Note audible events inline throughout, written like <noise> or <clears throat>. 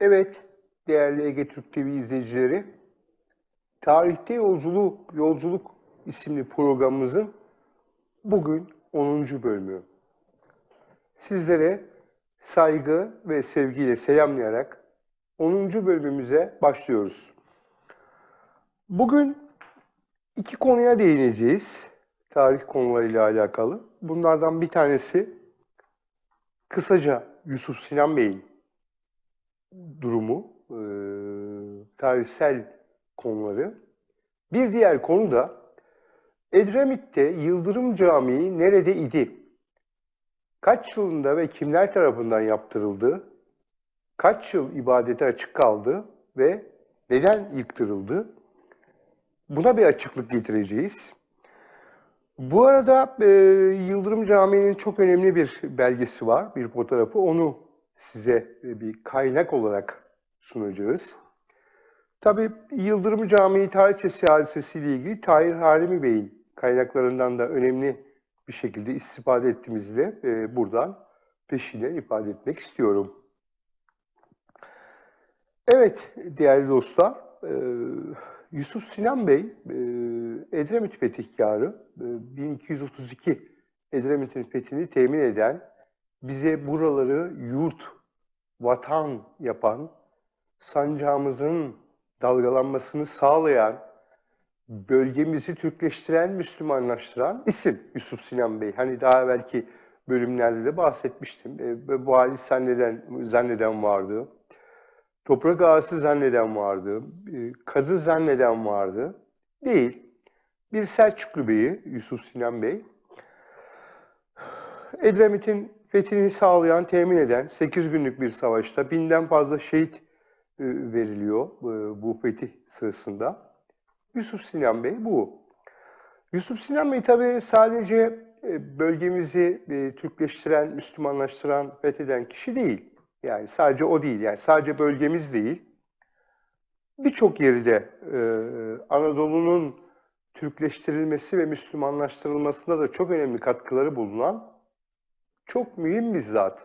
Evet, değerli Ege Türk TV izleyicileri, Tarihte Yolculuk, Yolculuk isimli programımızın bugün 10. bölümü. Sizlere saygı ve sevgiyle selamlayarak 10. bölümümüze başlıyoruz. Bugün iki konuya değineceğiz. Tarih konularıyla alakalı. Bunlardan bir tanesi kısaca Yusuf Sinan Bey'in durumu, e, tarihsel konuları. Bir diğer konu da Edremit'te Yıldırım Camii nerede idi? Kaç yılında ve kimler tarafından yaptırıldı? Kaç yıl ibadete açık kaldı ve neden yıktırıldı? Buna bir açıklık getireceğiz. Bu arada e, Yıldırım Camii'nin çok önemli bir belgesi var, bir fotoğrafı. Onu size bir kaynak olarak sunacağız. Tabii Yıldırım Camii tarihçesi hadisesiyle ilgili Tahir Harimi Bey'in kaynaklarından da önemli bir şekilde istifade ettiğimizi de e, buradan peşine ifade etmek istiyorum. Evet değerli dostlar, e, Yusuf Sinan Bey, e, Edremit Fetihkarı, e, 1232 Edremit'in fethini temin eden, bize buraları yurt, vatan yapan, sancağımızın dalgalanmasını sağlayan, bölgemizi Türkleştiren, Müslümanlaştıran isim Yusuf Sinan Bey. Hani daha belki bölümlerde de bahsetmiştim. E, bu hali zanneden, zanneden vardı. Toprak ağası zanneden vardı. E, kadı zanneden vardı. Değil. Bir Selçuklu Bey'i Yusuf Sinan Bey. Edremit'in fethini sağlayan, temin eden 8 günlük bir savaşta binden fazla şehit e, veriliyor e, bu fetih sırasında. Yusuf Sinan Bey bu. Yusuf Sinan Bey tabii sadece e, bölgemizi Türkleştiren, Müslümanlaştıran, fetheden kişi değil. Yani sadece o değil, yani sadece bölgemiz değil. Birçok yeri de Anadolu'nun Türkleştirilmesi ve Müslümanlaştırılmasına da çok önemli katkıları bulunan çok mühim bir zat.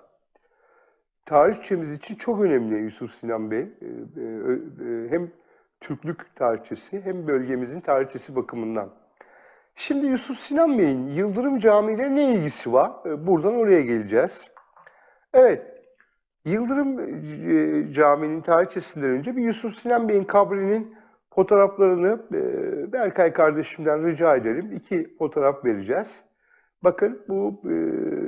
Tarihçemiz için çok önemli Yusuf Sinan Bey. Ee, e, e, hem Türklük tarihçesi hem bölgemizin tarihçesi bakımından. Şimdi Yusuf Sinan Bey'in Yıldırım Camii ile ne ilgisi var? Ee, buradan oraya geleceğiz. Evet, Yıldırım e, Camii'nin tarihçesinden önce bir Yusuf Sinan Bey'in kabrinin fotoğraflarını Berkay kardeşimden rica edelim. İki fotoğraf vereceğiz. Bakın bu e,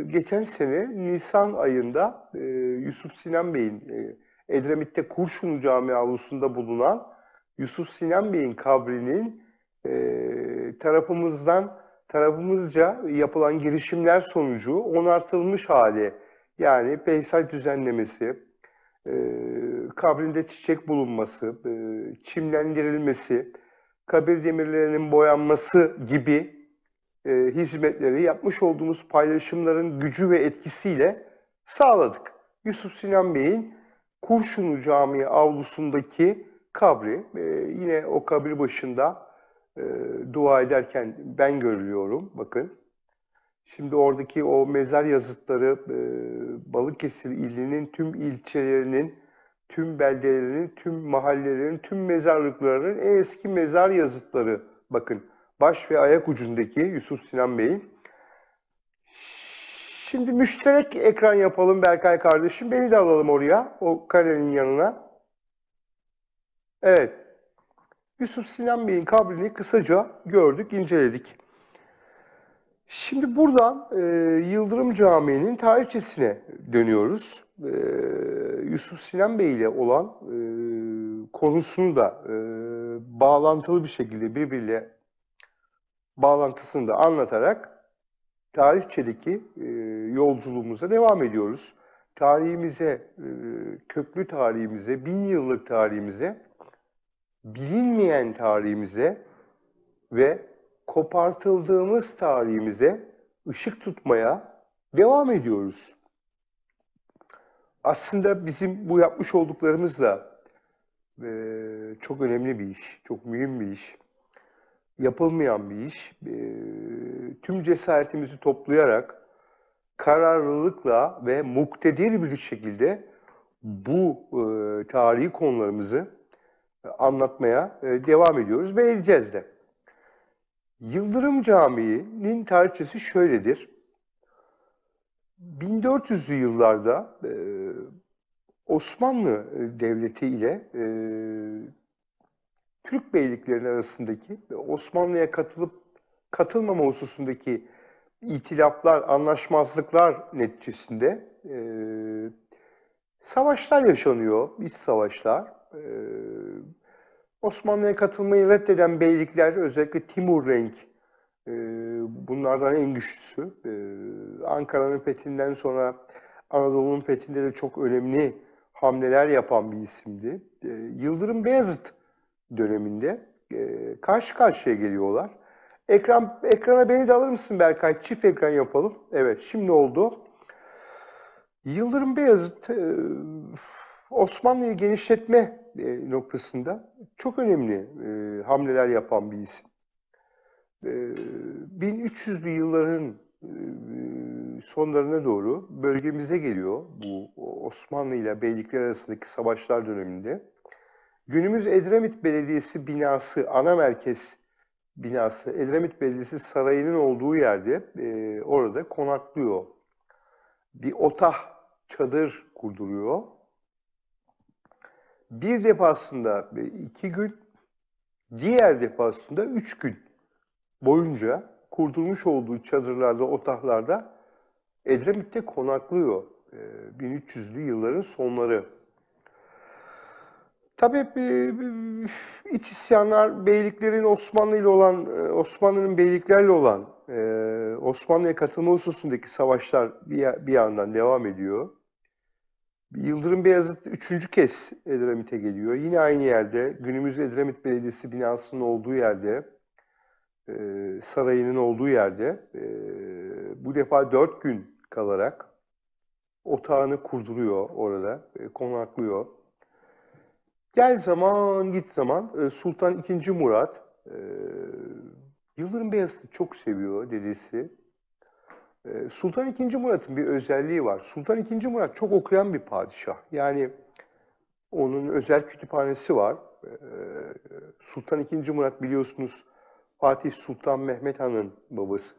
geçen sene Nisan ayında e, Yusuf Sinan Bey'in e, Edremit'te Kurşunlu Camii avlusunda bulunan Yusuf Sinan Bey'in kabrinin e, tarafımızdan tarafımızca yapılan girişimler sonucu onartılmış hali yani peysaj düzenlemesi, e, kabrinde çiçek bulunması, e, çimlendirilmesi, kabir demirlerinin boyanması gibi e, hizmetleri yapmış olduğumuz paylaşımların gücü ve etkisiyle sağladık. Yusuf Sinan Bey'in Kurşunlu Camii avlusundaki kabri, e, yine o kabir başında e, dua ederken ben görülüyorum, bakın. Şimdi oradaki o mezar yazıtları e, Balıkesir ilinin tüm ilçelerinin, tüm beldelerinin, tüm mahallelerinin, tüm mezarlıklarının en eski mezar yazıtları bakın baş ve ayak ucundaki Yusuf Sinan Bey'in. Şimdi müşterek ekran yapalım Berkay kardeşim. Beni de alalım oraya, o karenin yanına. Evet. Yusuf Sinan Bey'in kabrini kısaca gördük, inceledik. Şimdi buradan e, Yıldırım Camii'nin tarihçesine dönüyoruz. E, Yusuf Sinan Bey ile olan e, konusunu da e, bağlantılı bir şekilde birbiriyle bağlantısını da anlatarak tarihçedeki e, yolculuğumuza devam ediyoruz. Tarihimize, e, köklü tarihimize, bin yıllık tarihimize, bilinmeyen tarihimize ve kopartıldığımız tarihimize ışık tutmaya devam ediyoruz. Aslında bizim bu yapmış olduklarımız da e, çok önemli bir iş, çok mühim bir iş yapılmayan bir iş. E, tüm cesaretimizi toplayarak kararlılıkla ve muktedir bir şekilde bu e, tarihi konularımızı e, anlatmaya e, devam ediyoruz ve edeceğiz de. Yıldırım Camii'nin tarihçesi şöyledir. 1400'lü yıllarda Osmanlı Devleti ile Türk beyliklerinin arasındaki Osmanlı'ya katılıp katılmama hususundaki itilaflar, anlaşmazlıklar neticesinde e, savaşlar yaşanıyor, iç savaşlar. E, Osmanlı'ya katılmayı reddeden beylikler, özellikle Timur Renk, e, bunlardan en güçlüsü. E, Ankara'nın fethinden sonra Anadolu'nun fethinde de çok önemli hamleler yapan bir isimdi. E, Yıldırım Beyazıt döneminde e, karşı karşıya geliyorlar. Ekran ekrana beni de alır mısın Berkay? Çift ekran yapalım. Evet, şimdi oldu. Yıldırım Beyazıt e, Osmanlı'yı genişletme e, noktasında çok önemli e, hamleler yapan bir isim. 1300'lü yılların sonlarına doğru bölgemize geliyor bu Osmanlı ile beylikler arasındaki savaşlar döneminde. Günümüz Edremit Belediyesi binası, ana merkez binası, Edremit Belediyesi sarayının olduğu yerde e, orada konaklıyor. Bir otah, çadır kurduruyor. Bir defasında iki gün, diğer defasında üç gün boyunca kurdurmuş olduğu çadırlarda, otahlarda Edremit'te konaklıyor. E, 1300'lü yılların sonları. Tabii iç isyanlar beyliklerin Osmanlı ile olan, e, Osmanlı'nın beyliklerle olan e, Osmanlı'ya katılma hususundaki savaşlar bir, bir yandan devam ediyor. Yıldırım Beyazıt üçüncü kez Edremit'e geliyor. Yine aynı yerde, günümüz Edremit Belediyesi binasının olduğu yerde, e, sarayının olduğu yerde, bu defa dört gün kalarak otağını kurduruyor orada, konaklıyor. Gel zaman git zaman e, Sultan II. Murat e, Yıldırım Beyazıt'ı çok seviyor dedesi. E, Sultan II. Murat'ın bir özelliği var. Sultan II. Murat çok okuyan bir padişah. Yani onun özel kütüphanesi var. Sultan II. Murat biliyorsunuz Fatih Sultan Mehmet Han'ın babası.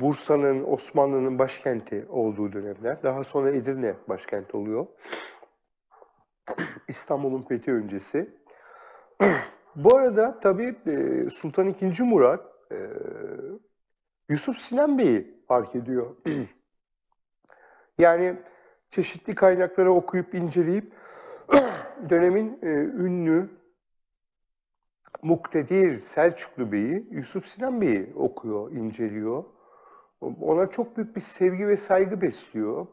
Bursa'nın, Osmanlı'nın başkenti olduğu dönemler. Daha sonra Edirne başkent oluyor. İstanbul'un fethi öncesi. Bu arada tabii e, Sultan II. Murat e, Yusuf Sinan Bey'i fark ediyor. <clears throat> yani çeşitli kaynakları okuyup inceleyip <clears throat> dönemin e, ünlü muktedir Selçuklu Bey'i, Yusuf Sinan Bey'i okuyor, inceliyor. Ona çok büyük bir sevgi ve saygı besliyor.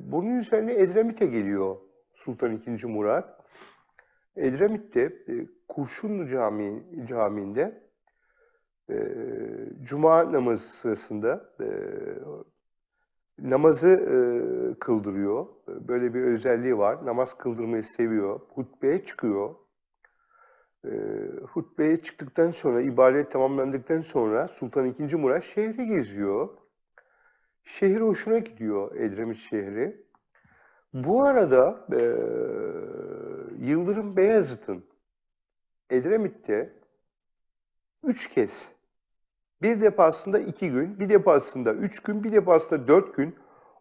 Bunun üzerine Edremit'e geliyor Sultan II. Murat. Edremit'te e, Kurşunlu Camii, Camii'nde e, Cuma namazı sırasında e, namazı e, kıldırıyor. Böyle bir özelliği var. Namaz kıldırmayı seviyor. Hutbeye çıkıyor. E, hutbeye çıktıktan sonra, ibadet tamamlandıktan sonra Sultan II. Murat şehri geziyor. Şehir hoşuna gidiyor Edremit şehri. Bu arada e, Yıldırım Beyazıt'ın Edremit'te üç kez bir defasında iki gün, bir defasında üç gün, bir defasında dört gün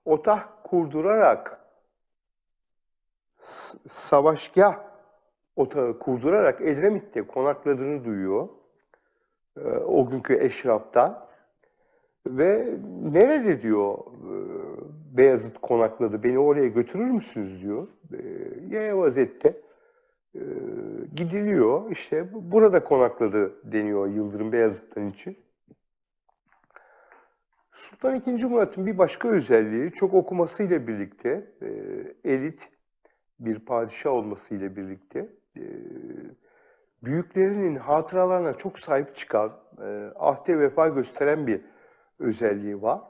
otah kurdurarak savaşgah otağı kurdurarak Edremit'te konakladığını duyuyor. E, o günkü eşraftan. Ve nerede diyor e, Beyazıt konakladı, beni oraya götürür müsünüz diyor. E, yaya vaziyette e, gidiliyor. İşte burada konakladı deniyor Yıldırım Beyazıt'tan için. Sultan II. Murat'ın bir başka özelliği çok okumasıyla birlikte elit bir padişah olmasıyla birlikte büyüklerinin hatıralarına çok sahip çıkan, ahde vefa gösteren bir özelliği var.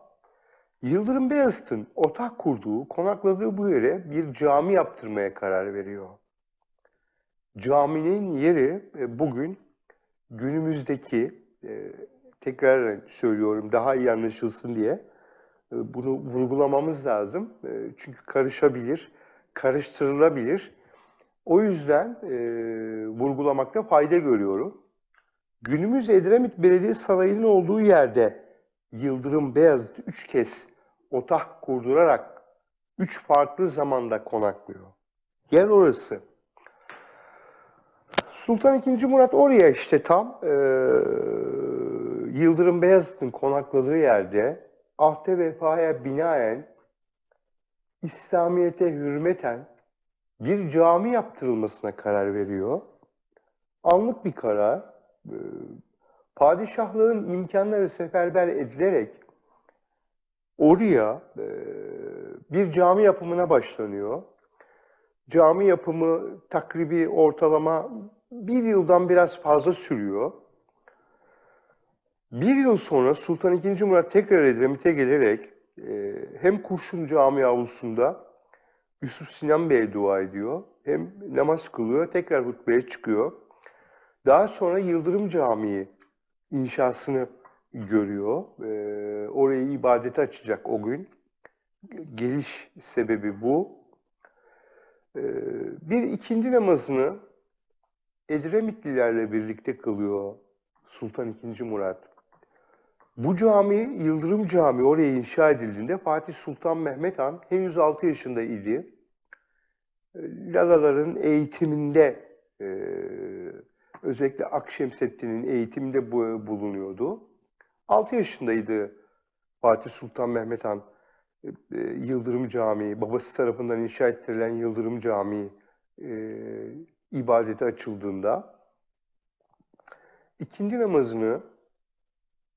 Yıldırım Beyazıt'ın otak kurduğu, konakladığı bu yere bir cami yaptırmaya karar veriyor. Caminin yeri e, bugün günümüzdeki, e, tekrar söylüyorum daha iyi anlaşılsın diye, E, Bunu vurgulamamız lazım. Çünkü karışabilir, karıştırılabilir. O yüzden vurgulamakta fayda görüyorum. Günümüz Edremit Belediye Sarayı'nın olduğu yerde Yıldırım Beyazıt üç kez otah kurdurarak üç farklı zamanda konaklıyor. Yer orası. Sultan II. Murat oraya işte tam e, Yıldırım Beyazıt'ın konakladığı yerde ahde vefaya binaen İslamiyet'e hürmeten bir cami yaptırılmasına karar veriyor. Anlık bir karar. E, padişahlığın imkanları seferber edilerek oraya e, bir cami yapımına başlanıyor. Cami yapımı takribi ortalama bir yıldan biraz fazla sürüyor. Bir yıl sonra Sultan II. Murat tekrar Edremit'e gelerek e, hem Kurşun Camii avlusunda Yusuf Sinan Bey'e dua ediyor, hem namaz kılıyor, tekrar hutbeye çıkıyor. Daha sonra Yıldırım Camii inşasını görüyor. E, orayı ibadete açacak o gün. Geliş sebebi bu. E, bir ikindi namazını Edremitlilerle birlikte kılıyor Sultan II. Murat. Bu cami Yıldırım Camii oraya inşa edildiğinde Fatih Sultan Mehmet Han henüz 6 yaşında idi. Lalaların eğitiminde özellikle Akşemseddin'in eğitiminde bu- bulunuyordu. 6 yaşındaydı Fatih Sultan Mehmet Han e, e, Yıldırım Camii, babası tarafından inşa ettirilen Yıldırım Camii e, ibadete açıldığında ikindi namazını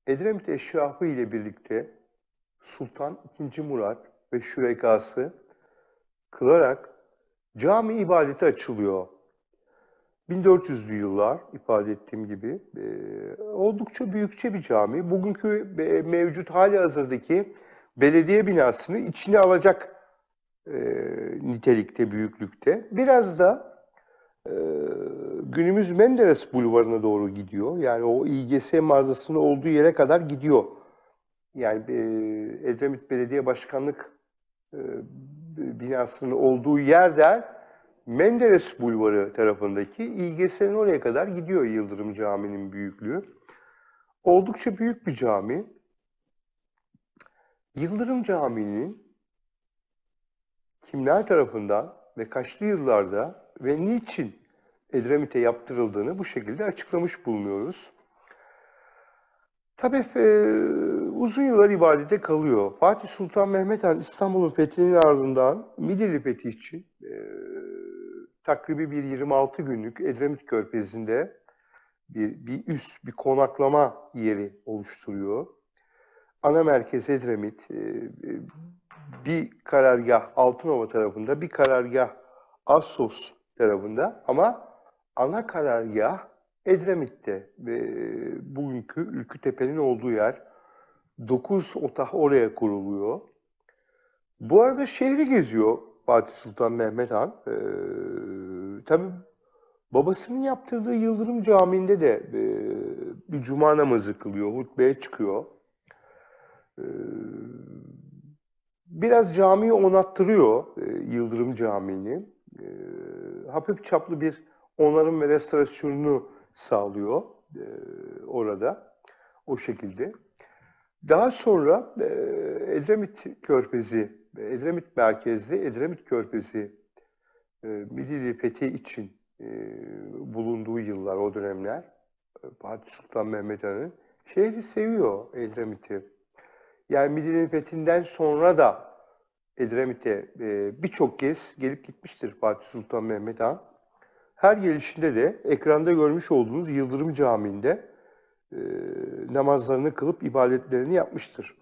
Edremit eşrafı ile birlikte Sultan II. Murat ve şürekası kılarak cami ibadete açılıyor. 1400'lü yıllar ifade ettiğim gibi e, oldukça büyükçe bir cami. Bugünkü e, mevcut hali hazırdaki belediye binasını içine alacak e, nitelikte, büyüklükte. Biraz da e, günümüz Menderes Bulvarı'na doğru gidiyor. Yani o İGS mağazasının olduğu yere kadar gidiyor. Yani e, Edremit Belediye Başkanlık e, binasının olduğu yerden Menderes Bulvarı tarafındaki İGS'nin oraya kadar gidiyor Yıldırım Camii'nin büyüklüğü. Oldukça büyük bir cami. Yıldırım Camii'nin kimler tarafından ve kaçlı yıllarda ve niçin Edremit'e yaptırıldığını bu şekilde açıklamış bulunuyoruz. Tabii e, uzun yıllar ibadete kalıyor. Fatih Sultan Mehmet Han İstanbul'un fethinin ardından Midilli fethi için e, takribi bir 26 günlük Edremit Körfezi'nde bir, bir üs, bir konaklama yeri oluşturuyor. Ana merkez Edremit, e, e, bir karargah Altınova tarafında, bir karargah Assos tarafında ama ana karargah Edremit'te ve bugünkü Ülkütepe'nin olduğu yer 9 otah oraya kuruluyor. Bu arada şehri geziyor Fatih Sultan Mehmet Han. Ee, tabii babasının yaptırdığı Yıldırım Camii'nde de e, bir cuma namazı kılıyor, hutbeye çıkıyor. Ee, biraz camiyi onattırıyor e, Yıldırım Camii'ni. Ee, hafif çaplı bir onarım ve restorasyonunu sağlıyor e, orada o şekilde. Daha sonra e, Edremit Körfezi, Edremit merkezli Edremit Körfezi e, Midilli Fethi için e, bulunduğu yıllar, o dönemler e, Fatih Sultan Mehmet Han'ın şehri seviyor Edremit'i. Yani Midilli Fethi'nden sonra da Edremit'e e, birçok kez gelip gitmiştir Fatih Sultan Mehmet Han. Her gelişinde de ekranda görmüş olduğunuz Yıldırım Camii'nde e, namazlarını kılıp ibadetlerini yapmıştır.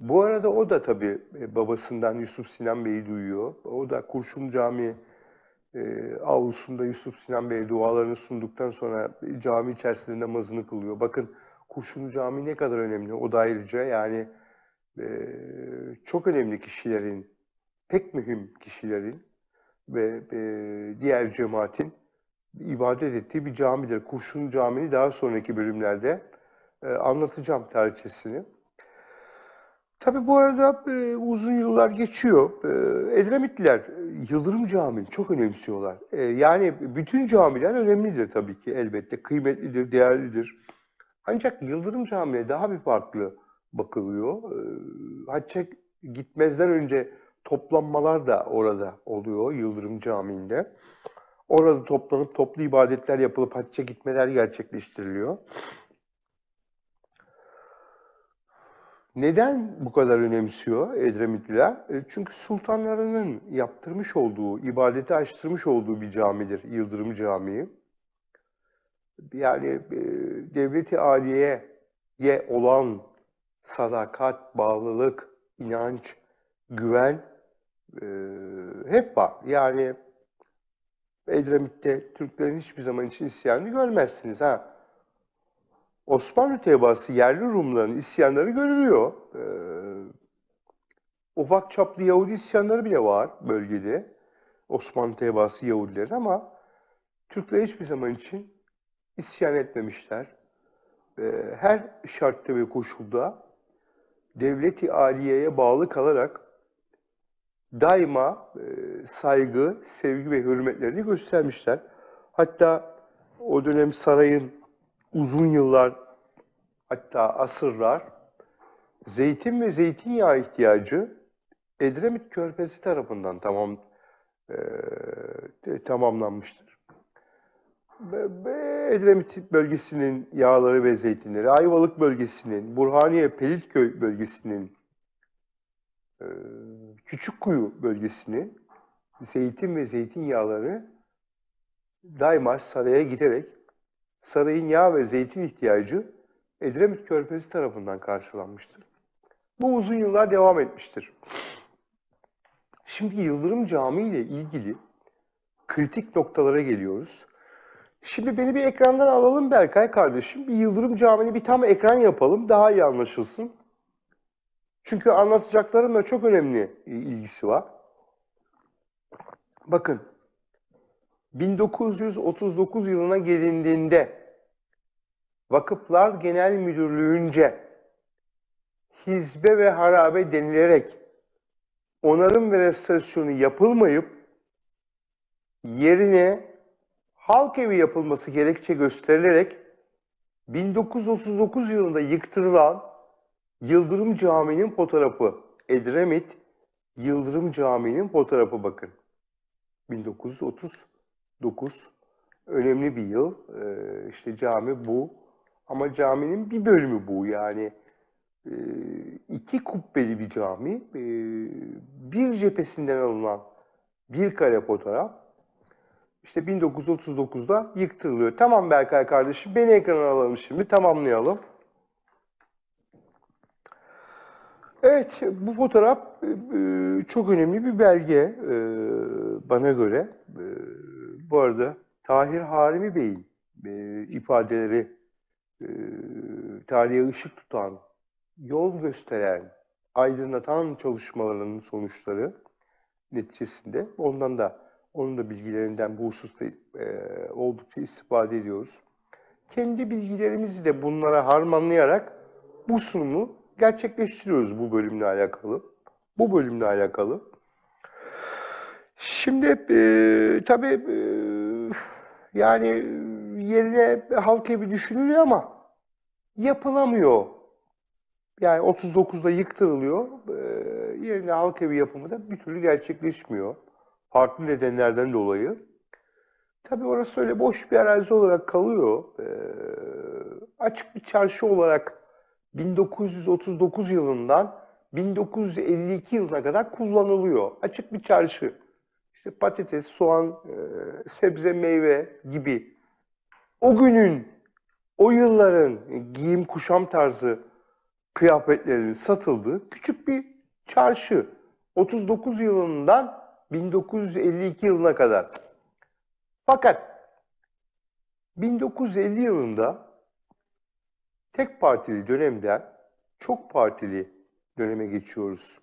Bu arada o da tabii e, babasından Yusuf Sinan Bey'i duyuyor. O da Kurşun Camii e, avlusunda Yusuf Sinan Bey dualarını sunduktan sonra cami içerisinde namazını kılıyor. Bakın Kurşun Camii ne kadar önemli. O da ayrıca yani e, çok önemli kişilerin, pek mühim kişilerin ve e, diğer cemaatin ibadet ettiği bir camidir. Kurşun Camii'ni daha sonraki bölümlerde e, anlatacağım tarihçesini. Tabii bu arada e, uzun yıllar geçiyor. E, Edremitliler Yıldırım Camii'ni çok önemsiyorlar. E, yani bütün camiler önemlidir tabii ki elbette. Kıymetlidir, değerlidir. Ancak Yıldırım Camii'ne daha bir farklı bakılıyor. E, hacca gitmezden önce toplanmalar da orada oluyor Yıldırım Camii'nde. Orada toplanıp toplu ibadetler yapılıp hacca gitmeler gerçekleştiriliyor. Neden bu kadar önemsiyor Edremitliler? E, Çünkü sultanlarının yaptırmış olduğu, ibadeti açtırmış olduğu bir camidir Yıldırım Camii. Yani e, devleti aliyeye olan sadakat, bağlılık, inanç, güven e, hep var. Yani Edremit'te Türklerin hiçbir zaman için isyanını görmezsiniz. Ha. Osmanlı tebaası yerli Rumların isyanları görülüyor. Ee, ufak çaplı Yahudi isyanları bile var bölgede. Osmanlı tebaası Yahudilerin ama Türkler hiçbir zaman için isyan etmemişler. Ee, her şartta ve koşulda devleti aliyeye bağlı kalarak daima e, saygı, sevgi ve hürmetlerini göstermişler. Hatta o dönem sarayın uzun yıllar hatta asırlar zeytin ve zeytinyağı ihtiyacı Edremit Körfezi tarafından tamam e, tamamlanmıştır. Edremit bölgesinin yağları ve zeytinleri, Ayvalık bölgesinin, Burhaniye Pelitköy bölgesinin, e, Küçükkuyu bölgesinin zeytin ve zeytinyağları daima saraya giderek sarayın yağ ve zeytin ihtiyacı Edremit Körfezi tarafından karşılanmıştır. Bu uzun yıllar devam etmiştir. Şimdi Yıldırım Camii ile ilgili kritik noktalara geliyoruz. Şimdi beni bir ekrandan alalım Berkay kardeşim. Bir Yıldırım Camii'ni bir tam ekran yapalım. Daha iyi anlaşılsın. Çünkü anlatacaklarımla çok önemli ilgisi var. Bakın 1939 yılına gelindiğinde Vakıflar Genel Müdürlüğü'nce hizbe ve harabe denilerek onarım ve restorasyonu yapılmayıp yerine halk evi yapılması gerekçe gösterilerek 1939 yılında yıktırılan Yıldırım Camii'nin fotoğrafı Edremit Yıldırım Camii'nin fotoğrafı bakın. 1939 önemli bir yıl. Ee, işte cami bu. Ama caminin bir bölümü bu. Yani e, iki kubbeli bir cami. E, bir cephesinden alınan bir kare fotoğraf. İşte 1939'da yıktırılıyor. Tamam Berkay kardeşim beni ekrana alalım şimdi tamamlayalım. Evet, bu fotoğraf e, çok önemli bir belge e, bana göre. E, bu arada Tahir Harimi Bey'in ifadeleri tarihe ışık tutan, yol gösteren, aydınlatan çalışmalarının sonuçları neticesinde ondan da onun da bilgilerinden bu hususta oldukça istifade ediyoruz. Kendi bilgilerimizi de bunlara harmanlayarak bu sunumu gerçekleştiriyoruz bu bölümle alakalı. Bu bölümle alakalı. Şimdi e, tabii e, yani yerine halk evi düşünülüyor ama yapılamıyor. Yani 39'da yıktırılıyor. E, yerine halk evi yapımı da bir türlü gerçekleşmiyor. Farklı nedenlerden dolayı. Tabii orası öyle boş bir arazi olarak kalıyor. E, açık bir çarşı olarak 1939 yılından 1952 yılına kadar kullanılıyor. Açık bir çarşı. İşte patates, soğan, e, sebze, meyve gibi o günün, o yılların giyim kuşam tarzı kıyafetlerinin satıldığı küçük bir çarşı. 39 yılından 1952 yılına kadar. Fakat 1950 yılında tek partili dönemden çok partili döneme geçiyoruz.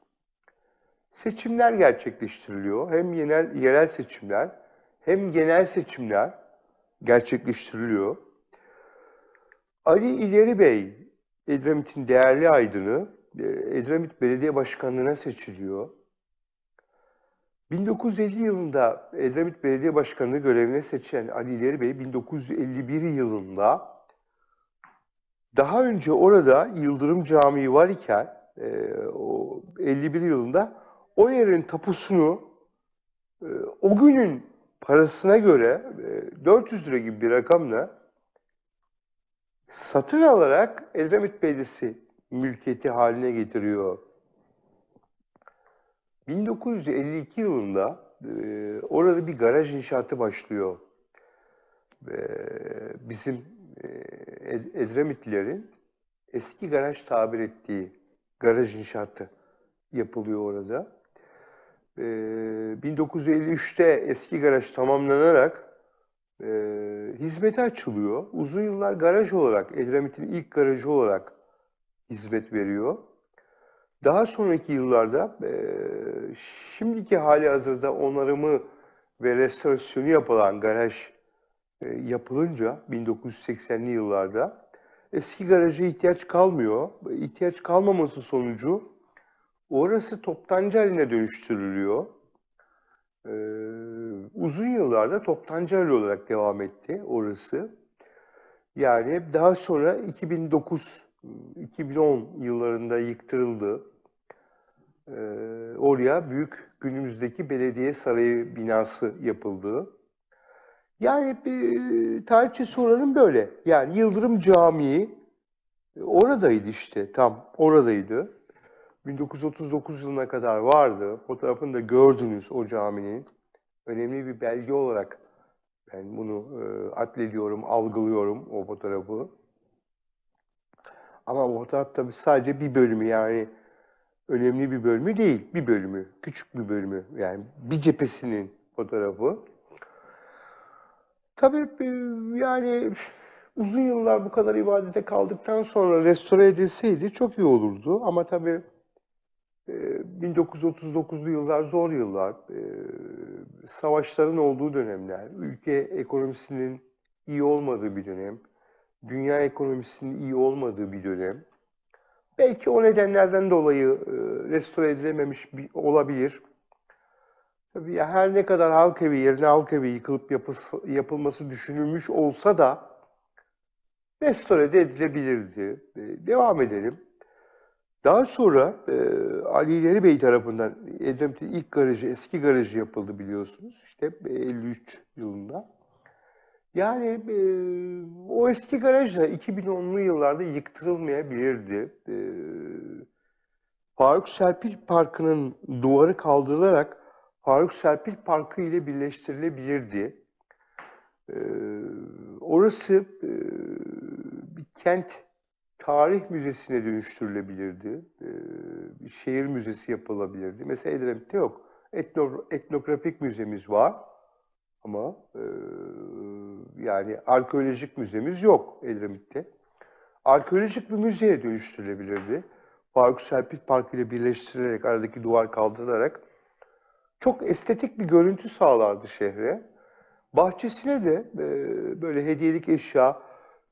Seçimler gerçekleştiriliyor. Hem yerel, yerel seçimler hem genel seçimler gerçekleştiriliyor. Ali İleri Bey, Edremit'in değerli aydını, e, Edremit Belediye Başkanlığı'na seçiliyor. 1950 yılında Edremit Belediye Başkanlığı görevine seçilen Ali İleri Bey 1951 yılında daha önce orada Yıldırım Camii var iken e, o 51 yılında o yerin tapusunu e, o günün parasına göre e, 400 lira gibi bir rakamla satın alarak Edremit Belediyesi mülkiyeti haline getiriyor. 1952 yılında e, orada bir garaj inşaatı başlıyor. E, bizim e, Ed- Edremitlilerin eski garaj tabir ettiği garaj inşaatı yapılıyor orada. E, 1953'te eski garaj tamamlanarak e, hizmete açılıyor. Uzun yıllar garaj olarak, Edremit'in ilk garajı olarak hizmet veriyor. Daha sonraki yıllarda e, şimdiki hali hazırda onarımı ve restorasyonu yapılan garaj e, yapılınca 1980'li yıllarda eski garaja ihtiyaç kalmıyor. İhtiyaç kalmaması sonucu orası toptancı haline dönüştürülüyor. E, uzun yıllarda toptancı hali olarak devam etti orası. Yani daha sonra 2009 2010 yıllarında yıktırıldı. Ee, oraya büyük günümüzdeki belediye sarayı binası yapıldı. Yani bir tarihçesi oranın böyle. Yani Yıldırım Camii oradaydı işte, tam oradaydı. 1939 yılına kadar vardı. Fotoğrafını da gördünüz o caminin. Önemli bir belge olarak ben bunu e, adlediyorum, algılıyorum o fotoğrafı. Ama bu fotoğraf tabii sadece bir bölümü yani önemli bir bölümü değil. Bir bölümü, küçük bir bölümü. Yani bir cephesinin fotoğrafı. Tabii e, yani uzun yıllar bu kadar ibadete kaldıktan sonra restore edilseydi çok iyi olurdu. Ama tabii 1939'lu yıllar zor yıllar. E, savaşların olduğu dönemler. Ülke ekonomisinin iyi olmadığı bir dönem dünya ekonomisinin iyi olmadığı bir dönem. Belki o nedenlerden dolayı e, restore edilememiş olabilir. Tabii ya her ne kadar halk evi yerine halk evi yıkılıp yapısı, yapılması düşünülmüş olsa da restore de edilebilirdi. E, devam edelim. Daha sonra e, Ali İleri Bey tarafından Edremit'in ilk garajı, eski garajı yapıldı biliyorsunuz. İşte 53 yılında. Yani e, o eski garaj da 2010'lu yıllarda yıktırılmayabilirdi. E, Faruk Serpil Parkı'nın duvarı kaldırılarak Faruk Serpil Parkı ile birleştirilebilirdi. E, orası e, bir kent tarih müzesine dönüştürülebilirdi. E, bir şehir müzesi yapılabilirdi. Mesela Edremit'te yok. Etno, etnografik müzemiz var. Ama e, yani arkeolojik müzemiz yok Edremit'te. Arkeolojik bir müzeye dönüştürülebilirdi. Faruk Serpil Parkı ile birleştirilerek, aradaki duvar kaldırılarak çok estetik bir görüntü sağlardı şehre. Bahçesine de e, böyle hediyelik eşya,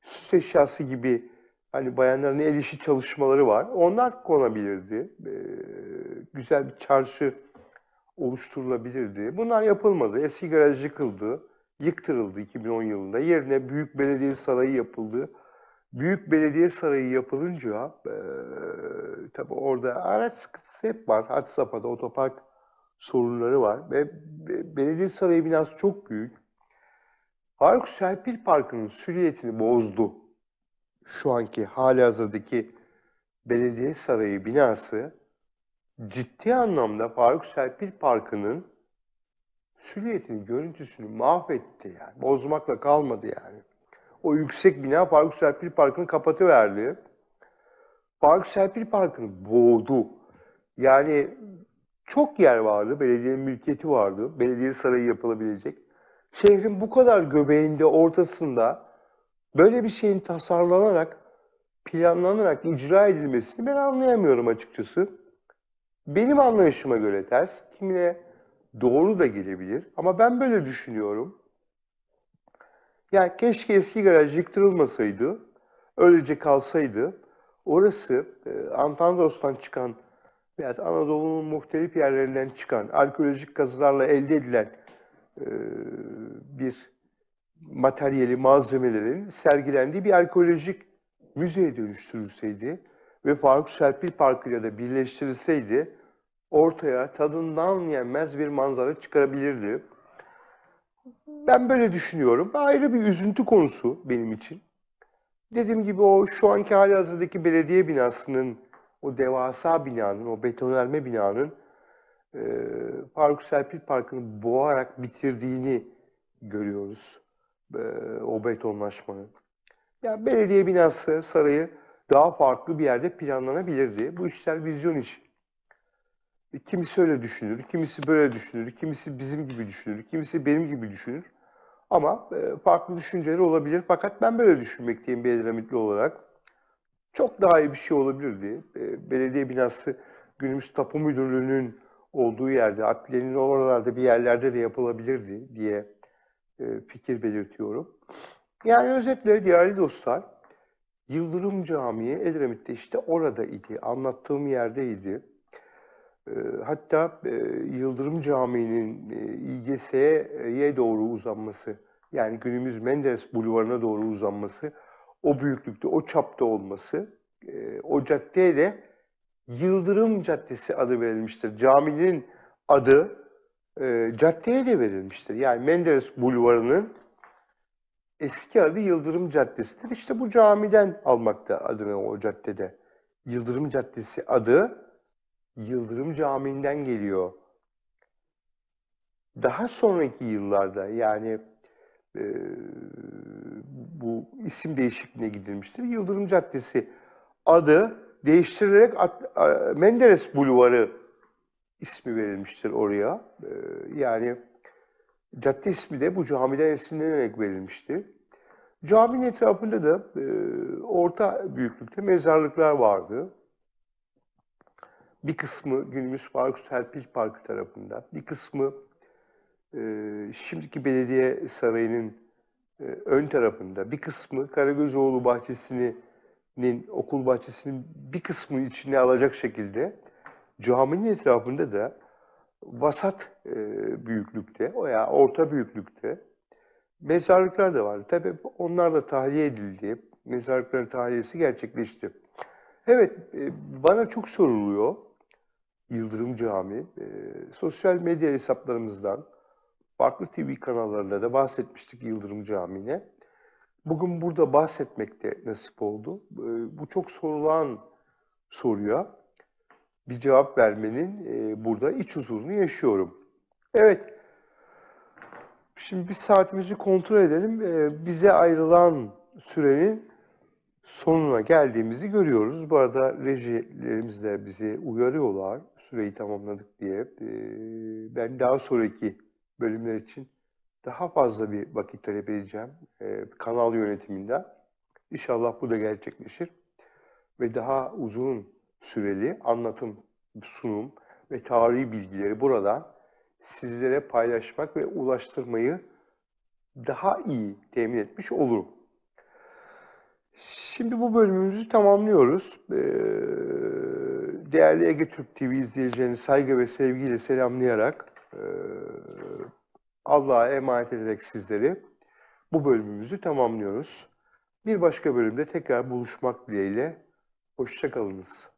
süs eşyası gibi hani bayanların el işi çalışmaları var. Onlar konabilirdi. E, güzel bir çarşı oluşturulabilirdi. Bunlar yapılmadı. Eski garaj yıkıldı, yıktırıldı 2010 yılında. Yerine Büyük Belediye Sarayı yapıldı. Büyük Belediye Sarayı yapılınca e, tabii orada araç sıkıntısı hep var. Had safhada otopark sorunları var ve Belediye Sarayı binası çok büyük. Faruk Serpil Parkı'nın süliyetini bozdu. Şu anki hali hazırdaki Belediye Sarayı binası ciddi anlamda Faruk Serpil Parkı'nın süliyetini, görüntüsünü mahvetti yani. Bozmakla kalmadı yani. O yüksek bina Faruk Serpil Parkı'nı kapatıverdi. Faruk Serpil Parkı'nı boğdu. Yani çok yer vardı, belediyenin mülkiyeti vardı, belediye sarayı yapılabilecek. Şehrin bu kadar göbeğinde, ortasında böyle bir şeyin tasarlanarak, planlanarak icra edilmesini ben anlayamıyorum açıkçası. Benim anlayışıma göre ters, kimine doğru da gelebilir ama ben böyle düşünüyorum. Yani keşke eski garaj yıktırılmasaydı, öylece kalsaydı. Orası e, Antandros'tan çıkan veya Anadolu'nun muhtelif yerlerinden çıkan arkeolojik kazılarla elde edilen e, bir materyali, malzemelerin sergilendiği bir arkeolojik müzeye dönüştürülseydi ve Faruk Serpil Parkı ile de birleştirilseydi ortaya tadından yenmez bir manzara çıkarabilirdi. Ben böyle düşünüyorum. Ayrı bir üzüntü konusu benim için. Dediğim gibi o şu anki hali hazırdaki belediye binasının, o devasa binanın, o betonarme binanın e, Faruk Serpil Parkı'nı boğarak bitirdiğini görüyoruz. E, o betonlaşmanın. Yani belediye binası, sarayı daha farklı bir yerde planlanabilirdi. Bu işler vizyon işi. E, Kimisi öyle düşünür, kimisi böyle düşünür, kimisi bizim gibi düşünür, kimisi benim gibi düşünür. Ama e, farklı düşünceler olabilir. Fakat ben böyle düşünmekteyim bir Edremitli olarak. Çok daha iyi bir şey olabilirdi. E, belediye binası günümüz tapu müdürlüğünün olduğu yerde, adliyenin oralarda bir yerlerde de yapılabilirdi diye fikir belirtiyorum. Yani özetle değerli dostlar, Yıldırım Camii Edremit'te işte orada idi, anlattığım yerdeydi. E, Hatta e, Yıldırım Camii'nin e, İGS'ye doğru uzanması, yani günümüz Menderes Bulvarı'na doğru uzanması, o büyüklükte, o çapta olması, e, o caddeye de Yıldırım Caddesi adı verilmiştir. Caminin adı e, caddeye de verilmiştir. Yani Menderes Bulvarı'nın eski adı Yıldırım Caddesi'dir. İşte bu camiden almakta adını o caddede. Yıldırım Caddesi adı Yıldırım Camii'nden geliyor. Daha sonraki yıllarda yani e, bu isim değişikliğine gidilmiştir. Yıldırım Caddesi adı değiştirilerek At- a- Menderes Bulvarı ismi verilmiştir oraya. E, yani cadde ismi de bu camiden esinlenerek verilmişti. Caminin etrafında da e, orta büyüklükte mezarlıklar vardı. Bir kısmı günümüz Faruk Serpil Parkı tarafında, bir kısmı e, şimdiki belediye sarayının e, ön tarafında, bir kısmı Karagözoğlu bahçesinin, okul bahçesinin bir kısmını içine alacak şekilde caminin etrafında da vasat e, büyüklükte veya orta büyüklükte mezarlıklar da vardı. Tabii onlar da tahliye edildi. Mezarlıkların tahliyesi gerçekleşti. Evet, e, bana çok soruluyor Yıldırım Camii. E, sosyal medya hesaplarımızdan, farklı TV kanallarında da bahsetmiştik Yıldırım Camii'ne. Bugün burada bahsetmekte nasip oldu. E, bu çok sorulan soruya bir cevap vermenin e, burada iç huzurunu yaşıyorum. Evet, şimdi bir saatimizi kontrol edelim. E, bize ayrılan sürenin sonuna geldiğimizi görüyoruz. Bu arada rejilerimiz de bizi uyarıyorlar süreyi tamamladık diye. E, ben daha sonraki bölümler için daha fazla bir vakit talep edeceğim e, kanal yönetiminden. İnşallah bu da gerçekleşir ve daha uzun süreli anlatım, sunum ve tarihi bilgileri buradan sizlere paylaşmak ve ulaştırmayı daha iyi temin etmiş olurum. Şimdi bu bölümümüzü tamamlıyoruz. Ee, değerli Ege Türk TV izleyicilerini saygı ve sevgiyle selamlayarak e, Allah'a emanet ederek sizleri bu bölümümüzü tamamlıyoruz. Bir başka bölümde tekrar buluşmak dileğiyle. Hoşçakalınız.